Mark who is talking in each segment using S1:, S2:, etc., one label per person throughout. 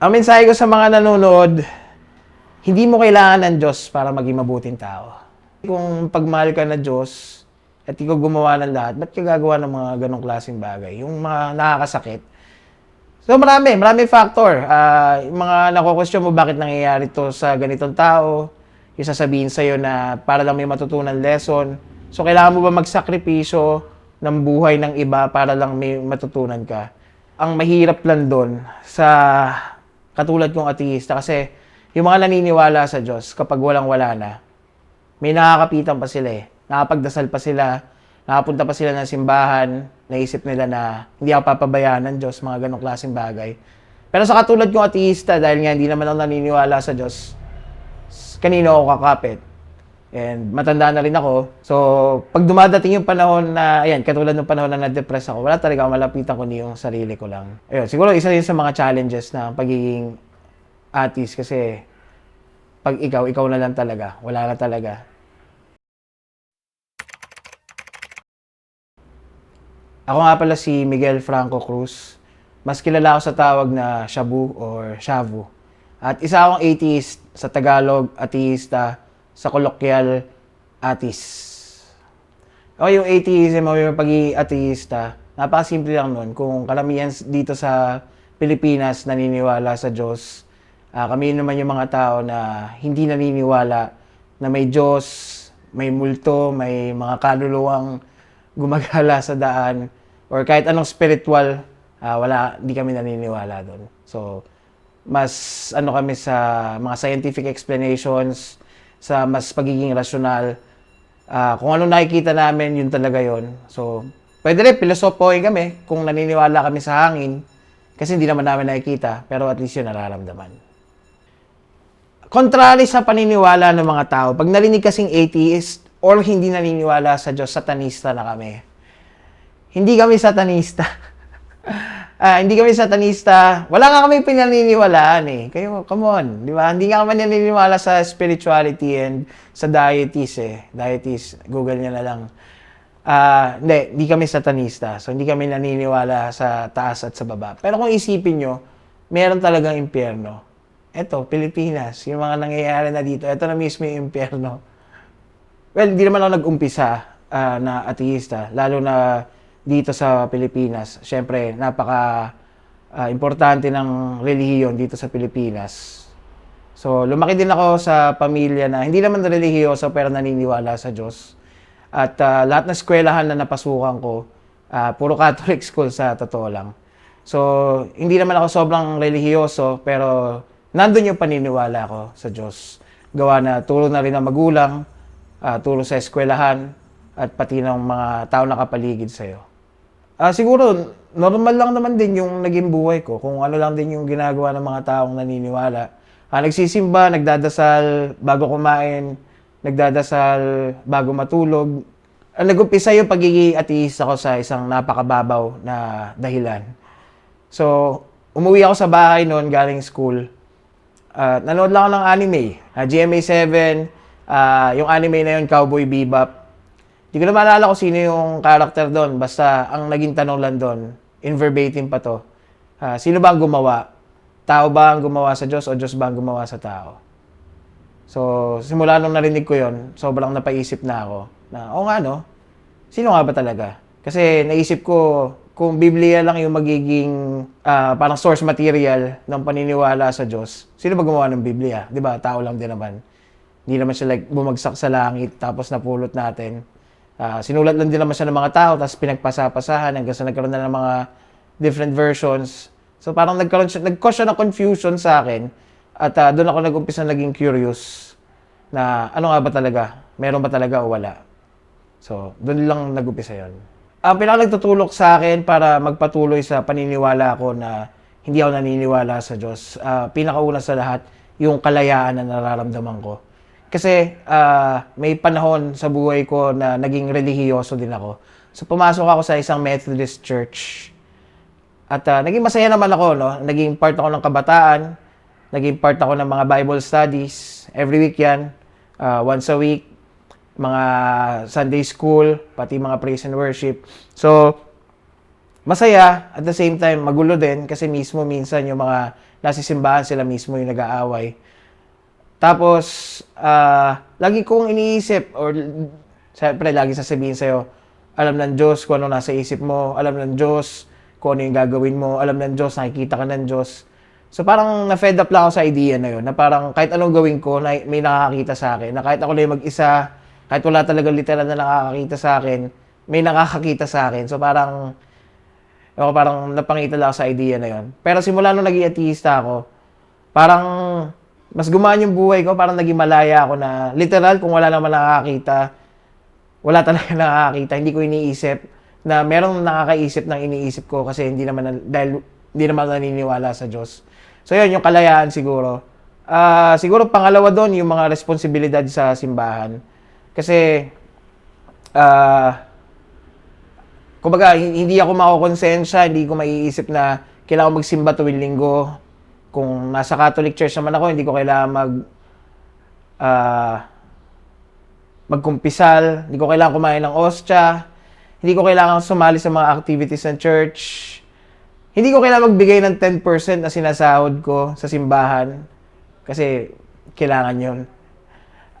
S1: Ang mensahe ko sa mga nanonood, hindi mo kailangan ng Diyos para maging mabuting tao. Kung pagmahal ka na Diyos at ikaw gumawa ng lahat, ba't ka gagawa ng mga ganong klaseng bagay? Yung mga nakakasakit. So marami, marami factor. Ah, yung mga nako-question mo bakit nangyayari to sa ganitong tao, yung sasabihin sa'yo na para lang may matutunan lesson. So kailangan mo ba magsakripisyo ng buhay ng iba para lang may matutunan ka? Ang mahirap lang doon sa katulad kong ateista kasi yung mga naniniwala sa Diyos kapag walang wala na, may nakakapitan pa sila eh. Nakapagdasal pa sila, nakapunta pa sila ng simbahan, naisip nila na hindi ako papabayaan ng Diyos, mga ganong klaseng bagay. Pero sa katulad kong ateista, dahil nga hindi naman ako naniniwala sa Diyos, kanino ako kakapit? And matanda na rin ako. So, pag dumadating yung panahon na, ayan, katulad ng panahon na na-depress ako, wala talaga malapitan kundi yung sarili ko lang. Ayun, siguro isa rin sa mga challenges na pagiging artist kasi pag ikaw, ikaw na lang talaga. Wala na talaga. Ako nga pala si Miguel Franco Cruz. Mas kilala ako sa tawag na Shabu or Shavu. At isa akong atheist sa Tagalog, ateista, sa colloquial, atheist. O yung atheism o yung pagiging ateista, napakasimple lang nun. Kung karamihan dito sa Pilipinas naniniwala sa Diyos, ah, kami naman yung mga tao na hindi naniniwala na may Diyos, may multo, may mga kaluluwang gumagala sa daan, or kahit anong spiritual, ah, wala, hindi kami naniniwala doon. So, mas ano kami sa mga scientific explanations, sa mas pagiging rational, Ah, kung ano nakikita namin, yun talaga yun. So, pwede rin, pilosopohin kami kung naniniwala kami sa hangin. Kasi hindi naman namin nakikita, pero at least yun nararamdaman. Contrary sa paniniwala ng mga tao, pag narinig kasing atheist or hindi naniniwala sa Diyos, satanista na kami. Hindi kami satanista. Ah, hindi kami satanista. Wala nga kami pinaniniwalaan eh. Kayo, come on, di ba? Hindi nga kami naniniwala sa spirituality and sa deities eh. Deities, Google niya na lang. Ah, hindi, hindi kami satanista. So, hindi kami naniniwala sa taas at sa baba. Pero kung isipin nyo, meron talagang impyerno. Eto, Pilipinas, yung mga nangyayari na dito, eto na mismo yung impyerno. Well, hindi naman ako nag-umpisa ah, na ateista, lalo na dito sa Pilipinas. Siyempre, napaka ah, importante ng relihiyon dito sa Pilipinas. So, lumaki din ako sa pamilya na hindi naman relihiyoso pero naniniwala sa Diyos. At ah, lahat ng eskwelahan na napasukan ko, ah, puro Catholic school sa totoo lang. So, hindi naman ako sobrang relihiyoso pero nandun yung paniniwala ko sa Diyos. Gawa na tulong na rin ng magulang, ah, tulong sa eskwelahan, at pati ng mga tao nakapaligid sa'yo. Ah, siguro, normal lang naman din yung naging buhay ko. Kung ano lang din yung ginagawa ng mga taong naniniwala. Ah, nagsisimba, nagdadasal bago kumain, nagdadasal bago matulog. Ah, nag-umpisa yung pagiging ateista ko sa isang napakababaw na dahilan. So, umuwi ako sa bahay noon galing school. Ah, nanood lang ako ng anime. Ah, GMA7, ah, yung anime na yun, Cowboy Bebop. Hindi ko na maalala kung sino yung character doon. Basta ang naging tanong lang doon, in verbatim pa to. Ah, sino ba ang gumawa? Tao ba ang gumawa sa Diyos o Diyos ba ang gumawa sa tao? So, simula nung narinig ko yon sobrang napaisip na ako na, oo nga no, sino nga ba talaga? Kasi naisip ko, kung Biblia lang yung magiging ah, parang source material ng paniniwala sa Diyos, sino ba gumawa ng Biblia? Di ba? Tao lang din naman. Hindi naman siya like bumagsak sa langit tapos napulot natin. Ah, sinulat lang din naman siya ng mga tao tapos pinagpasapasahan hanggang sa nagkaroon na ng mga different versions. So parang nagkaroon siya, nag-cause siya ng confusion sa akin at ah, doon ako nag-umpisa naging curious na ano nga ba talaga? Meron ba talaga o wala? So, doon lang nag-umpisa yun. Ang pinaka nagtutulok sa akin para magpatuloy sa paniniwala ko na hindi ako naniniwala sa Diyos, ah, pinakauna sa lahat, yung kalayaan na nararamdaman ko. Kasi ah, may panahon sa buhay ko na naging relihiyoso din ako. So pumasok ako sa isang Methodist church. At ah, naging masaya naman ako, no? Naging part ako ng kabataan. Naging part ako ng mga Bible studies. Every week yan. Ah, once a week. Mga Sunday school, pati mga praise and worship. So, masaya, at the same time, magulo din kasi mismo minsan yung mga nasa simbahan sila mismo yung nag-aaway. Tapos, ah, lagi kong iniisip, or siyempre, lagi sasabihin sa'yo, alam ng Diyos kung ano nasa isip mo, alam ng Diyos kung ano yung gagawin mo, alam ng Diyos, nakikita ka ng Diyos. So parang na-fed up lang ako sa idea na yun, na parang kahit anong gawin ko, na may nakakakita sa akin, na kahit ako lang mag-isa, kahit wala talaga literal na nakakakita sa akin, may nakakakita sa akin. So parang, ako parang napangita lang ako sa idea na yun. Pero simula nung naging atheista ako, parang mas gumaan yung buhay ko, parang naging malaya ako na literal kung wala naman nakakakita, wala talaga nakakakita, hindi ko iniisip na merong nakakaisip ng iniisip ko kasi hindi naman na- dahil hindi naman naniniwala sa Diyos. So yun, yung kalayaan siguro. Ah, siguro pangalawa doon yung mga responsibilidad sa simbahan. Kasi ah kumbaga, hi- hindi ako makokonsensya, hindi ko maiisip na kailangan magsimba tuwing linggo. Kung nasa Catholic Church naman ako, hindi ko kailangan mag ah magkumpisal, hindi ko kailangan kumain ng ostya, hindi ko kailangan sumali sa mga activities ng church, hindi ko kailangan magbigay ng 10% na sinasahod ko sa simbahan kasi kailangan yon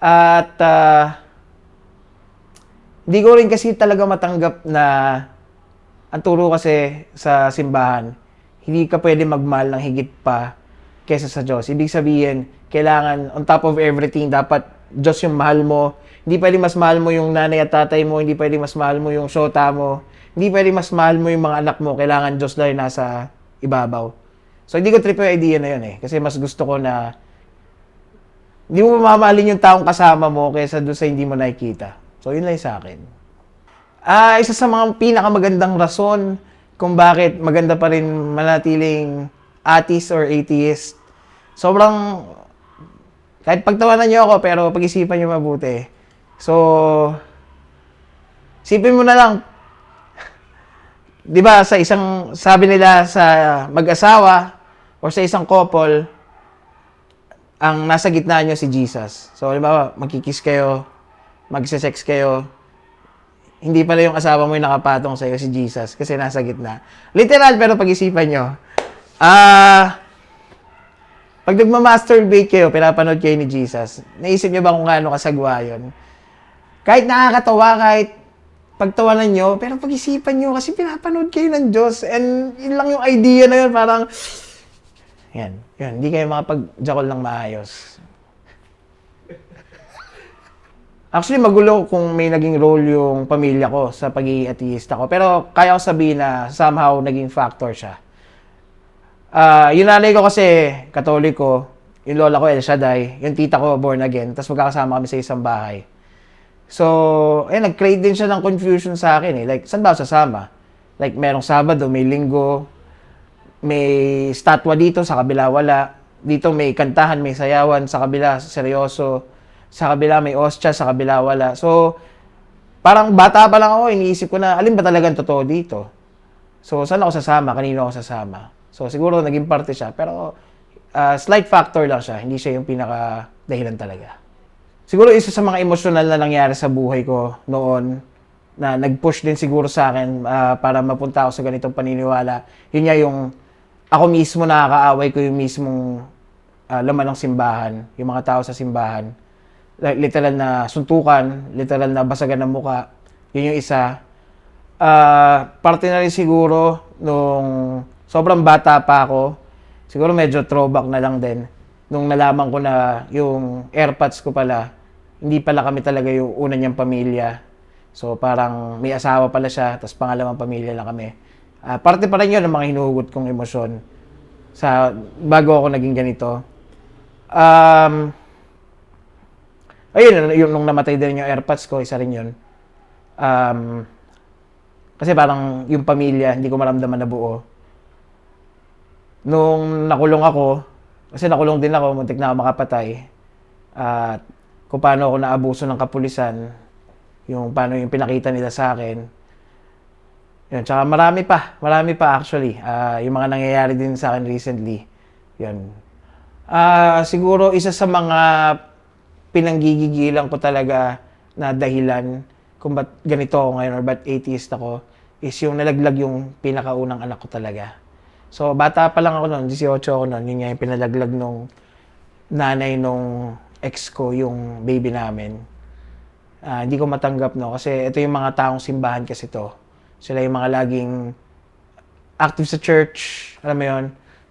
S1: At ah, hindi ko rin kasi talaga matanggap na ang turo kasi sa simbahan, hindi ka pwede magmahal ng higit pa kesa sa Diyos. Ibig sabihin, kailangan on top of everything, dapat Diyos yung mahal mo. Hindi pwede mas mahal mo yung nanay at tatay mo, hindi pwede mas mahal mo yung shota mo, hindi pwede mas mahal mo yung mga anak mo, kailangan Diyos lang nasa ibabaw. So hindi ko trip yung idea na yun eh, kasi mas gusto ko na hindi mo mamahalin yung taong kasama mo kaysa doon sa hindi mo nakikita. So yun lang sa akin. Ah, isa sa mga pinakamagandang rason kung bakit maganda pa rin manatiling atheist or atheist. Sobrang kahit pagtawanan niyo ako pero pag-isipan niyo mabuti. So Sipin mo na lang 'di ba sa isang sabi nila sa mag-asawa or sa isang couple ang nasa gitna niyo si Jesus. So, halimbawa, magkikiss kayo, magse-sex kayo, hindi pala yung asawa mo yung nakapatong sa'yo, si Jesus, kasi nasa gitna. Literal, pero pag-isipan nyo. Ah, pag nagma-masturbate kayo, pinapanood kayo ni Jesus, naisip nyo ba kung gaano kasagwa yun? Kahit nakakatawa, kahit pagtawanan nyo, pero pag-isipan nyo, kasi pinapanood kayo ng Diyos, and yun lang yung idea na yun, parang, yan, yan, hindi kayo makapag-jakol ng maayos. Actually, magulo kung may naging role yung pamilya ko sa pagiging atheista ko. Pero kaya ko sabihin na somehow naging factor siya. Ah, yung nanay ko kasi, katoliko, yung lola ko El Shaddai, yung tita ko born again, tapos magkakasama kami sa isang bahay. So, eh, nag-create din siya ng confusion sa akin eh. Like, saan ba sasama? Like, merong Sabado, may Linggo, may statwa dito, sa kabila wala. Dito may kantahan, may sayawan, sa kabila seryoso. Sa kabila may ostya, sa kabila wala. So, parang bata pa lang ako, iniisip ko na, alin ba talagang totoo dito? So, saan ako sasama? Kanino ako sasama? So, siguro naging parte siya. Pero, ah, slight factor lang siya. Hindi siya yung pinaka dahilan talaga. Siguro isa sa mga emosyonal na nangyari sa buhay ko noon na nag-push din siguro sa akin ah, para mapunta ako sa ganitong paniniwala. Yun nga yung ako mismo nakakaaway ko yung mismong ah, laman ng simbahan, yung mga tao sa simbahan. Literal na suntukan, literal na basagan ng muka. Yun yung isa. Ah, parte na rin siguro nung sobrang bata pa ako. Siguro medyo throwback na lang din. Nung nalaman ko na yung airpods ko pala, hindi pala kami talaga yung una niyang pamilya. So parang may asawa pala siya, tapos pangalawang pamilya lang kami. Ah, parte pa rin yun ng mga hinuhugot kong emosyon sa bago ako naging ganito. Um, ayun, yung nung namatay din yung airpods ko, isa rin yun. Um, kasi parang yung pamilya, hindi ko maramdaman na buo. Nung nakulong ako, kasi nakulong din ako, muntik na ako makapatay. At kung paano ako naabuso ng kapulisan, yung paano yung pinakita nila sa akin. Yun, tsaka marami pa, marami pa actually. Ah, yung mga nangyayari din sa akin recently. Yun. Ah, siguro isa sa mga pinanggigigilan ko talaga na dahilan kung ba't ganito ako ngayon or ba't atheist ako is yung nalaglag yung pinakaunang anak ko talaga. So, bata pa lang ako noon, 18 ako noon, yun nga yung pinalaglag nung nanay nung ex ko, yung baby namin. Ah, hindi ko matanggap, no? Kasi ito yung mga taong simbahan kasi to. Sila yung mga laging active sa church, alam mo yon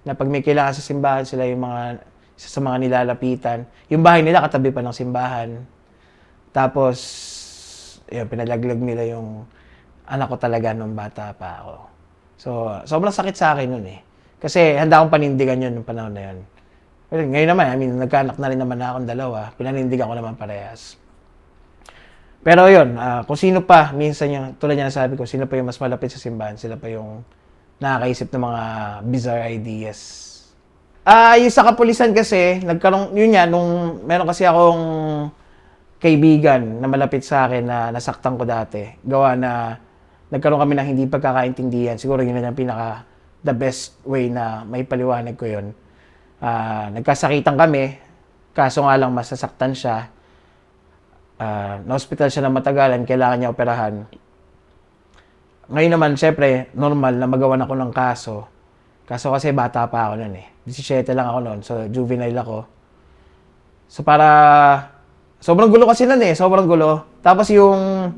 S1: na pag may kailangan sa simbahan, sila yung mga isa sa mga nilalapitan. Yung bahay nila katabi pa ng simbahan. Tapos, yun, pinalaglag nila yung anak ko talaga nung bata pa ako. So, sobrang sakit sa akin nun eh. Kasi handa akong panindigan yun nung panahon na yun. Well, ngayon naman, I mean, nagkaanak na rin naman na akong dalawa. Pinanindigan ko naman parehas. Pero yun, ah, kung sino pa, minsan yung, tulad niya nasabi ko, sino pa yung mas malapit sa simbahan, sila pa yung nakakaisip ng mga bizarre ideas. Ah, yung sa kapulisan kasi, nagkaroon, yun yan, nung meron kasi akong kaibigan na malapit sa akin na nasaktan ko dati. Gawa na nagkaroon kami ng hindi pagkakaintindihan. Siguro yun na yung pinaka the best way na may paliwanag ko yun. Ah, nagkasakitan kami, kaso nga lang masasaktan siya. Ah, na-hospital siya na matagalan, kailangan niya operahan. Ngayon naman, syempre, normal na magawan ako ng kaso. Kaso kasi bata pa ako noon eh. 17 lang ako noon, so juvenile ako. So para sobrang gulo kasi nun eh, sobrang gulo. Tapos yung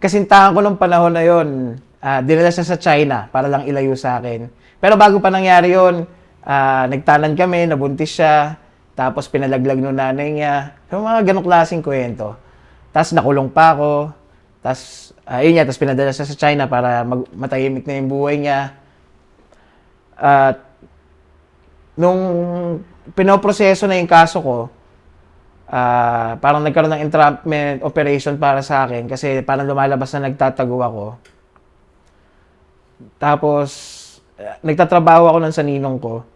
S1: kasintahan ko nung panahon na yon, ah, dinala siya sa China para lang ilayo sa akin. Pero bago pa nangyari yon, ah, nagtanan kami, nabuntis siya, tapos pinalaglag nung nanay niya. Yung mga ganong klaseng kwento. Tapos nakulong pa ako. Tapos, ayun niya, tapos pinadala siya sa China para mag- matahimik na yung buhay niya. At nung pinoproseso na yung kaso ko, ah parang nagkaroon ng entrapment operation para sa akin kasi parang lumalabas na nagtatago ako. Tapos, eh, nagtatrabaho ako nun sa ninong ko.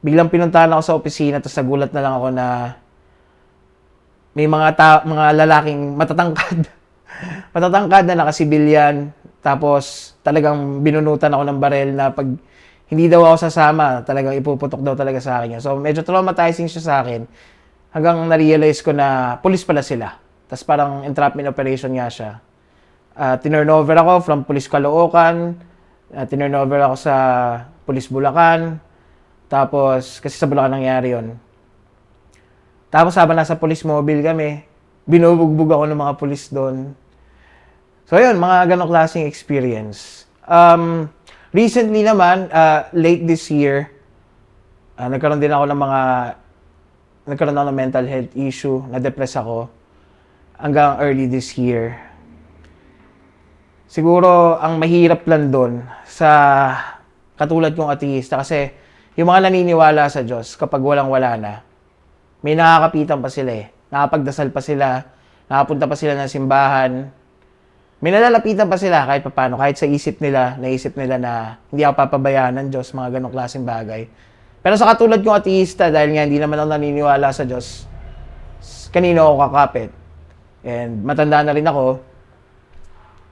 S1: Biglang pinuntahan ako sa opisina, tapos nagulat na lang ako na may mga ta- mga lalaking matatangkad. matatangkad na nakasibilyan. Tapos, talagang binunutan ako ng barel na pag hindi daw ako sasama, talagang ipuputok daw talaga sa akin. So, medyo traumatizing siya sa akin. Hanggang na-realize ko na police pala sila. Tapos parang entrapment operation nga siya. Uh, tinurnover ako from Police Caloocan. Uh, tinurnover ako sa Police Bulacan. Tapos, kasi sa Bulacan nangyari yon. Tapos habang nasa police mobile kami, binubugbog ako ng mga police doon. So yun, mga ganong klaseng experience. Um, recently naman, uh, late this year, uh, nagkaroon din ako ng mga, nagkaroon ako ng mental health issue, na-depress ako, hanggang early this year. Siguro, ang mahirap lang doon sa katulad kong ateista, kasi yung mga naniniwala sa Diyos, kapag walang-wala na, may nakakapitan pa sila eh. Nakapagdasal pa sila, nakapunta pa sila ng simbahan, may nalalapitan pa sila kahit paano, kahit sa isip nila, naisip nila na hindi ako papabayaan ng Diyos, mga ganong klaseng bagay. Pero sa katulad kong ateista, dahil nga hindi naman ako naniniwala sa Diyos, kanino ako kakapit. And matanda na rin ako,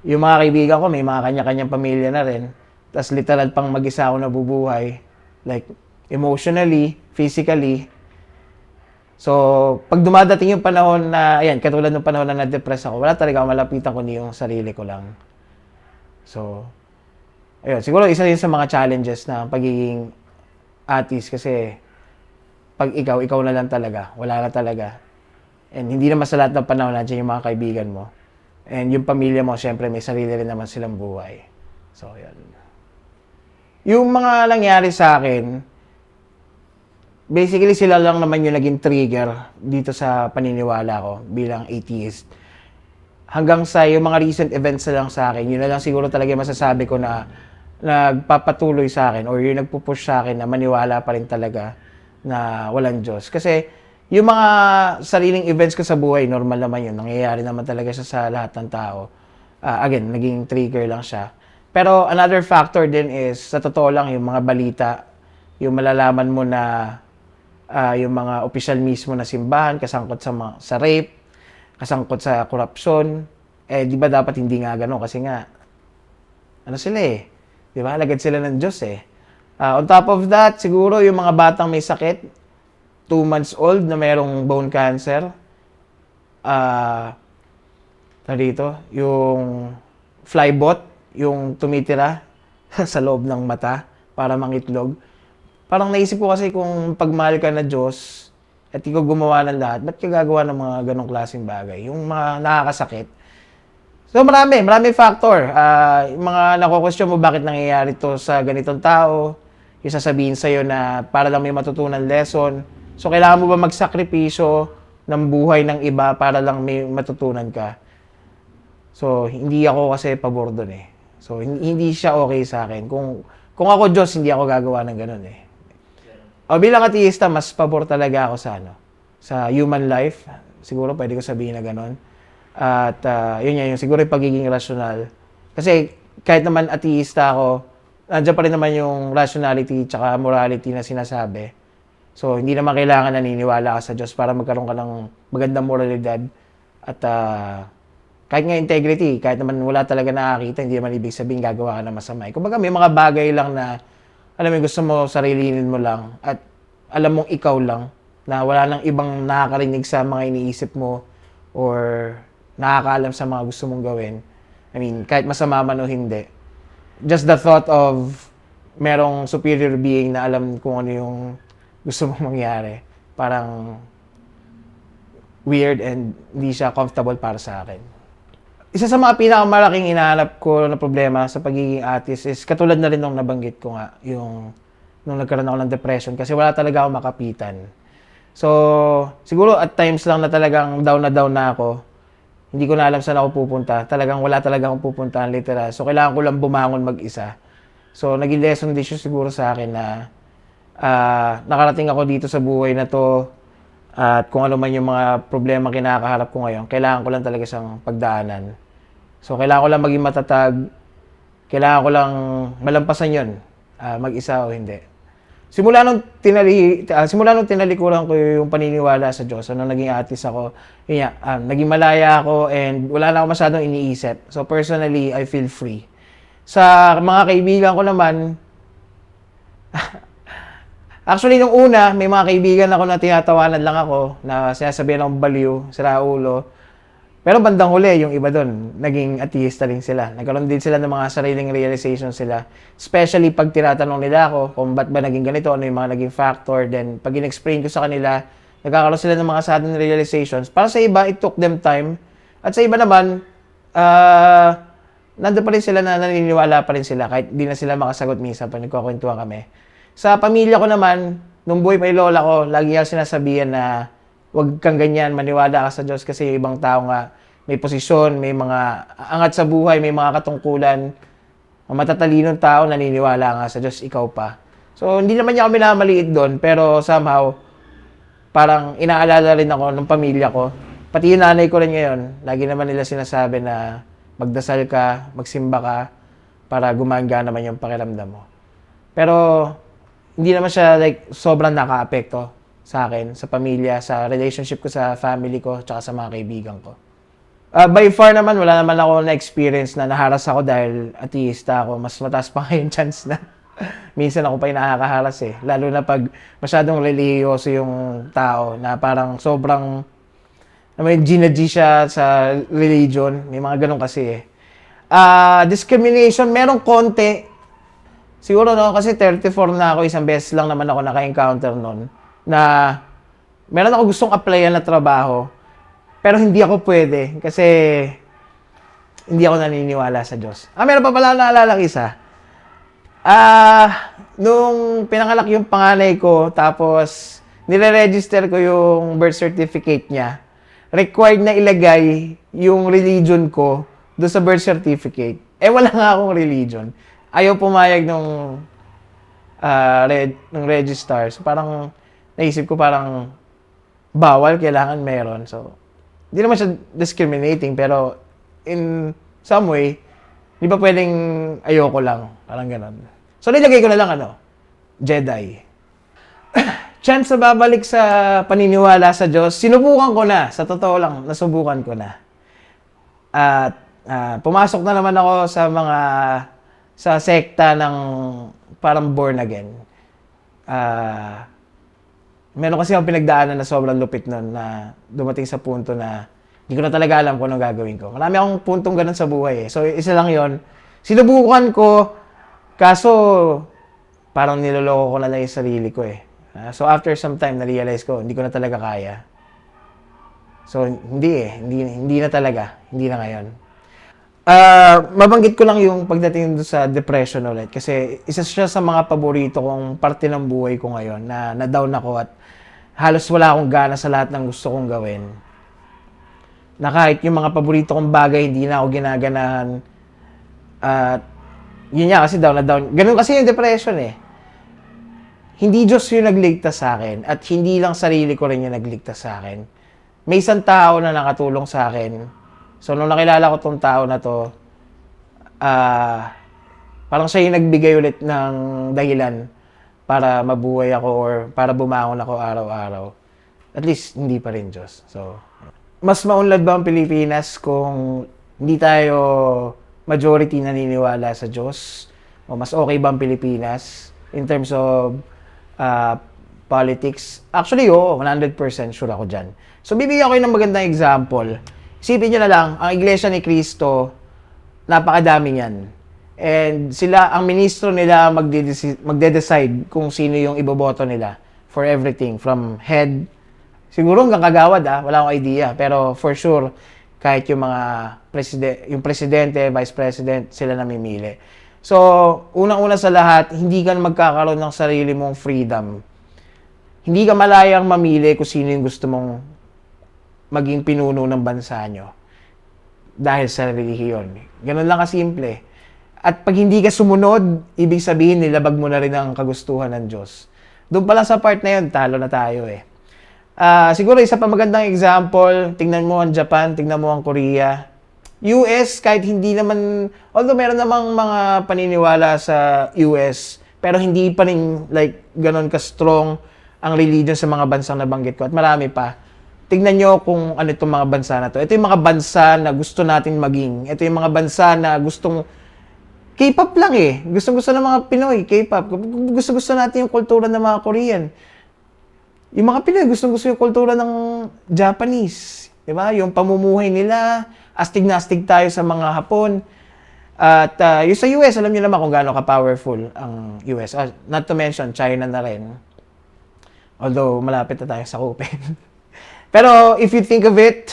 S1: yung mga kaibigan ko, may mga kanya-kanyang pamilya na rin. Tapos literal pang mag-isa ako nabubuhay. Like, emotionally, physically, So, pag dumadating yung panahon na, ayan, katulad ng panahon na na-depress ako, wala talaga ako malapitan kundi yung sarili ko lang. So, ayun, siguro isa yun sa mga challenges na pagiging artist kasi pag ikaw, ikaw na lang talaga, wala na talaga. And hindi naman sa lahat ng panahon nandiyan yung mga kaibigan mo. And yung pamilya mo, syempre may sarili rin naman silang buhay. So, yun. Yung mga nangyari sa akin, basically sila lang naman yung naging trigger dito sa paniniwala ko bilang atheist. Hanggang sa yung mga recent events na lang sa akin, yun na lang siguro talaga masasabi ko na nagpapatuloy sa akin or yung nagpupush sa akin na maniwala pa rin talaga na walang Diyos. Kasi yung mga sariling events ko sa buhay, normal naman yun. Nangyayari naman talaga siya sa lahat ng tao. Uh, again, naging trigger lang siya. Pero another factor din is, sa totoo lang, yung mga balita, yung malalaman mo na uh, yung mga opisyal mismo na simbahan, kasangkot sa, mga, sa rape, kasangkot sa korupsyon, eh di ba dapat hindi nga gano'n kasi nga, ano sila eh, di ba, lagad sila ng Diyos eh. Uh, on top of that, siguro yung mga batang may sakit, 2 months old na mayroong bone cancer, ah, uh, dito, yung flybot, yung tumitira sa loob ng mata para mangitlog. Parang naisip ko kasi kung pagmahal ka na Diyos at ikaw gumawa ng lahat, ba't ka gagawa ng mga ganong klaseng bagay? Yung mga nakakasakit. So marami, marami factor. Yung mga nako-question mo bakit nangyayari to sa ganitong tao, yung sasabihin sa'yo na para lang may matutunan lesson. So kailangan mo ba magsakripisyo ng buhay ng iba para lang may matutunan ka? So hindi ako kasi pabor doon eh. So hin- hindi siya okay sa akin. Kung kung ako Diyos, hindi ako gagawa ng ganun eh. O bilang ateista, mas pabor talaga ako sa ano, sa human life. Siguro pwede ko sabihin na ganun. At ah, yun yan, yung siguro yung pagiging rational. Kasi kahit naman ateista ako, nandiyan pa rin naman yung rationality tsaka morality na sinasabi. So, hindi naman kailangan naniniwala ka sa Diyos para magkaroon ka ng magandang moralidad. At ah, kahit nga integrity, kahit naman wala talaga nakakita, hindi naman ibig sabihin gagawa ka ng masama. Kumbaga may mga bagay lang na, alam mo, gusto mo, sarilinin mo lang. At alam mong ikaw lang, na wala nang ibang nakakarinig sa mga iniisip mo or nakakaalam sa mga gusto mong gawin. I mean, kahit masama man o hindi. Just the thought of merong superior being na alam kung ano yung gusto mong mangyari. Parang weird and hindi siya comfortable para sa akin. Isa sa mga pinakamalaking inahanap ko na problema sa pagiging artist is katulad na rin nung nabanggit ko nga, yung nung nagkaroon ako ng depression kasi wala talaga ako makapitan. So, siguro at times lang na talagang down na down na ako. Hindi ko na alam saan ako pupunta. Talagang wala talaga akong pupuntahan literal. So, kailangan ko lang bumangon mag-isa. So, naging lesson din siya siguro sa akin na ah, nakarating ako dito sa buhay na to at kung ano man yung mga problema kinakaharap ko ngayon, kailangan ko lang talaga siyang pagdaanan. So, kailangan ko lang maging matatag. Kailangan ko lang malampasan yun, ah, mag-isa o hindi. Simula nung tinali ah, simula nung tinalikuran ko yung paniniwala sa Diyos, nung naging artist ako, yun nga, ah, naging malaya ako and wala na ako masyadong iniisip. So personally, I feel free. Sa mga kaibigan ko naman, Actually, nung una, may mga kaibigan ako na tinatawanan lang ako, na sinasabihan akong baliw, sira ulo. Pero bandang huli, yung iba doon, naging atheista rin sila. Nagkaroon din sila ng mga sariling realization sila. Especially pag tinatanong nila ako kung ba't ba naging ganito, ano yung mga naging factor. Then, pag in-explain ko sa kanila, nagkakaroon sila ng mga sudden realizations. Para sa iba, it took them time. At sa iba naman, ah, nandun pa rin sila na naniniwala pa rin sila kahit di na sila makasagot minsan pag nagkukwentuhan kami. Sa pamilya ko naman, nung buhay pa lola ko, lagi niya sinasabihan na huwag kang ganyan, maniwala ka sa Diyos kasi yung ibang tao nga may posisyon, may mga angat sa buhay, may mga katungkulan. Ang matatalinong tao naniniwala nga sa Diyos, ikaw pa. So, hindi naman niya ako minamaliit doon, pero somehow, parang inaalala rin ako ng pamilya ko. Pati yung nanay ko rin ngayon, lagi naman nila sinasabi na magdasal ka, magsimba ka, para gumanga naman yung pakiramdam mo. Pero, hindi naman siya like sobrang naka-apekto sa akin, sa pamilya, sa relationship ko sa family ko, tsaka sa mga kaibigan ko. Ah, by far naman, wala naman ako na-experience na naharas ako dahil ateista ako. Mas mataas pa ngayon chance na minsan ako pa yung nakakaharas eh. Lalo na pag masyadong religyoso yung tao na parang sobrang na may G siya sa religion. May mga ganun kasi eh. Ah, discrimination, merong konti. Siguro no, kasi 34 na ako, isang beses lang naman ako naka-encounter nun na meron ako gustong applyan na trabaho pero hindi ako pwede kasi hindi ako naniniwala sa Diyos. Ah, meron pa pala naalala isa. Ah, nung pinanganak yung panganay ko, tapos nire-register ko yung birth certificate niya, required na ilagay yung religion ko doon sa birth certificate. Eh, wala nga akong religion. Ayaw pumayag nung ah, reg- nung registrar. So, parang naisip ko parang bawal, kailangan meron. So, hindi naman siya discriminating, pero in some way, di ba pwedeng ayoko lang. Parang ganon. So, nilagay ko na lang ano, Jedi. Chance na babalik sa paniniwala sa Diyos, sinubukan ko na. Sa totoo lang, nasubukan ko na. At ah, pumasok na naman ako sa mga sa sekta ng parang born again. Ah, meron kasi akong pinagdaanan na sobrang lupit nun na dumating sa punto na hindi ko na talaga alam kung anong gagawin ko. Marami akong puntong ganun sa buhay eh. So, isa lang yon Sinubukan ko, kaso parang niloloko ko na lang yung sarili ko eh. Ah, so after some time, na-realize ko, hindi ko na talaga kaya. So, hindi eh. Hindi, hindi na talaga. Hindi na ngayon. Ah, mabanggit ko lang yung pagdating doon sa depression ulit. Kasi isa siya sa mga paborito kong parte ng buhay ko ngayon na na-down ako at halos wala akong gana sa lahat ng gusto kong gawin. Na kahit yung mga paborito kong bagay, hindi na ako ginaganahan. At yun nga kasi down na down. Ganun kasi yung depression eh. Hindi Diyos yung nagligtas sa akin at hindi lang sarili ko rin yung nagligtas sa akin. May isang tao na nakatulong sa akin. So, nung nakilala ko tong tao na to, ah, parang siya yung nagbigay ulit ng dahilan para mabuhay ako or para bumangon ako araw-araw. At least, hindi pa rin Diyos. So, mas maunlad ba ang Pilipinas kung hindi tayo majority naniniwala sa Diyos? O mas okay ba ang Pilipinas in terms of uh, politics? Actually, oo, 100% sure ako dyan. So, bibigyan ko kayo ng magandang example. Isipin nyo na lang, ang Iglesia ni Cristo, napakadami niyan. And sila, ang ministro nila magde-deci- magde-decide kung sino yung iboboto nila for everything. From head, siguro hanggang kagawad ah, wala akong idea. Pero for sure, kahit yung mga preside- yung presidente, vice president, sila namimili. So, unang-una sa lahat, hindi ka magkakaroon ng sarili mong freedom. Hindi ka malayang mamili kung sino yung gusto mong maging pinuno ng bansa nyo dahil sa relihiyon. Ganun lang kasimple. At pag hindi ka sumunod, ibig sabihin nilabag mo na rin ang kagustuhan ng Diyos. Doon pa lang sa part na yun, talo na tayo eh. Ah, siguro isa pa magandang example, tingnan mo ang Japan, tingnan mo ang Korea. US, kahit hindi naman, although meron namang mga paniniwala sa US, pero hindi pa rin like ganon ka-strong ang religion sa mga bansang nabanggit ko. At marami pa. Tingnan nyo kung ano itong mga bansa na to. Ito yung mga bansa na gusto natin maging. Ito yung mga bansa na gustong K-pop lang eh. Gusto-gusto ng mga Pinoy, K-pop. Gusto-gusto natin yung kultura ng mga Korean. Yung mga Pinoy, gusto-gusto yung kultura ng Japanese. Di ba? Yung pamumuhay nila, astig na astig tayo sa mga Hapon. At uh, yung sa US, alam niyo naman kung gaano ka-powerful ang US. Ah, not to mention, China na rin. Although, malapit na tayo sa kupin. Pero if you think of it,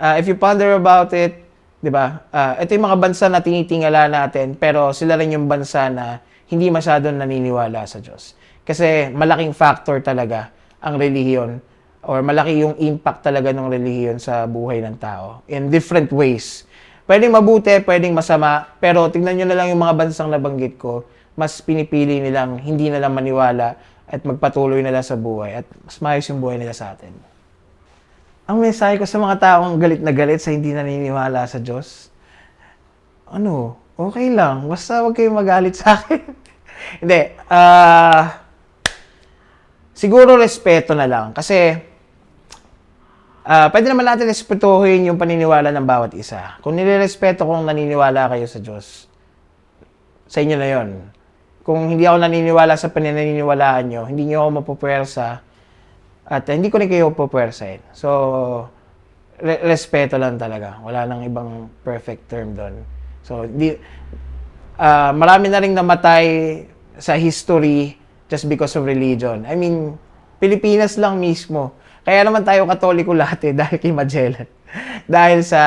S1: uh, if you ponder about it, 'di ba? Uh, ito yung mga bansa na tinitingala natin, pero sila rin yung bansa na hindi masyadong naniniwala sa Diyos. Kasi malaking factor talaga ang relihiyon or malaki yung impact talaga ng relihiyon sa buhay ng tao in different ways. Pwedeng mabuti, pwedeng masama, pero tingnan nyo na lang yung mga bansang nabanggit ko, mas pinipili nilang hindi na lang maniwala at magpatuloy na lang sa buhay at mas maayos yung buhay nila sa atin. Ang mensahe ko sa mga taong galit na galit sa hindi naniniwala sa Diyos, ano, okay lang. Basta huwag kayong magalit sa akin. hindi. ah siguro respeto na lang. Kasi, ah pwede naman natin respetuhin yung paniniwala ng bawat isa. Kung nirerespeto kung naniniwala kayo sa Diyos, sa inyo na yon. Kung hindi ako naniniwala sa panininiwalaan nyo, hindi nyo ako mapupwersa, at hindi ko rin kayo pupwersahin. So, re- respeto lang talaga. Wala nang ibang perfect term doon. So, di, ah, marami na rin namatay sa history just because of religion. I mean, Pilipinas lang mismo. Kaya naman tayo katoliko lahat eh, dahil kay Magellan. dahil sa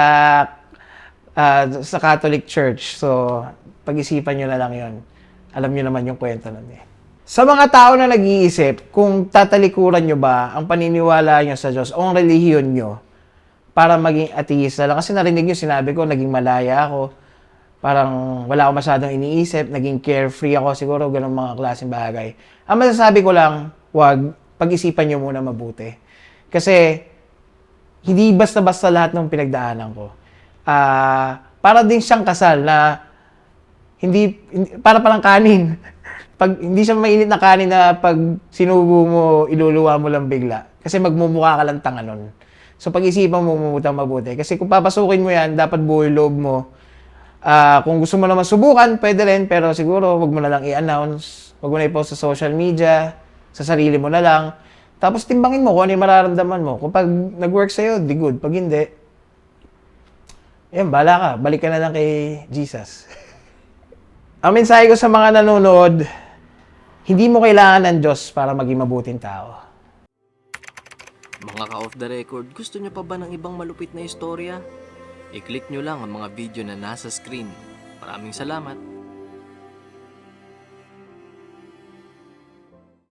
S1: ah, sa Catholic Church. So, pag-isipan nyo na lang yon. Alam nyo naman yung kwento nun eh. Sa mga tao na nag-iisip, kung tatalikuran nyo ba ang paniniwala nyo sa Diyos o ang relihiyon nyo para maging ateista lang. Kasi narinig nyo, sinabi ko, naging malaya ako. Parang wala ako masyadong iniisip, naging carefree ako, siguro ganun mga klaseng bagay. Ang masasabi ko lang, wag, pag-isipan nyo muna mabuti. Kasi, hindi basta-basta lahat ng pinagdaanan ko. Ah, para din siyang kasal na hindi, hindi para palang kanin. Pag hindi siya mainit na kanin na pag sinubo mo, iluluwa mo lang bigla. Kasi magmumukha ka lang tanga nun. So pag-isipan mo mumutang mabuti. Kasi kung papasukin mo yan, dapat buo yung loob mo. Ah, kung gusto mo naman subukan, pwede rin. Pero siguro, wag mo na lang i-announce. Wag mo na i-post sa social media. Sa sarili mo na lang. Tapos timbangin mo kung ano yung mararamdaman mo. Kung pag nag-work sa'yo, di good. Pag hindi, yan, bala ka. Balik ka na lang kay Jesus. Ang mensahe ko sa mga nanonood, hindi mo kailangan ng Diyos para maging mabuting tao.
S2: Mga ka-off the record, gusto nyo pa ba ng ibang malupit na istorya? I-click nyo lang ang mga video na nasa screen. Maraming salamat!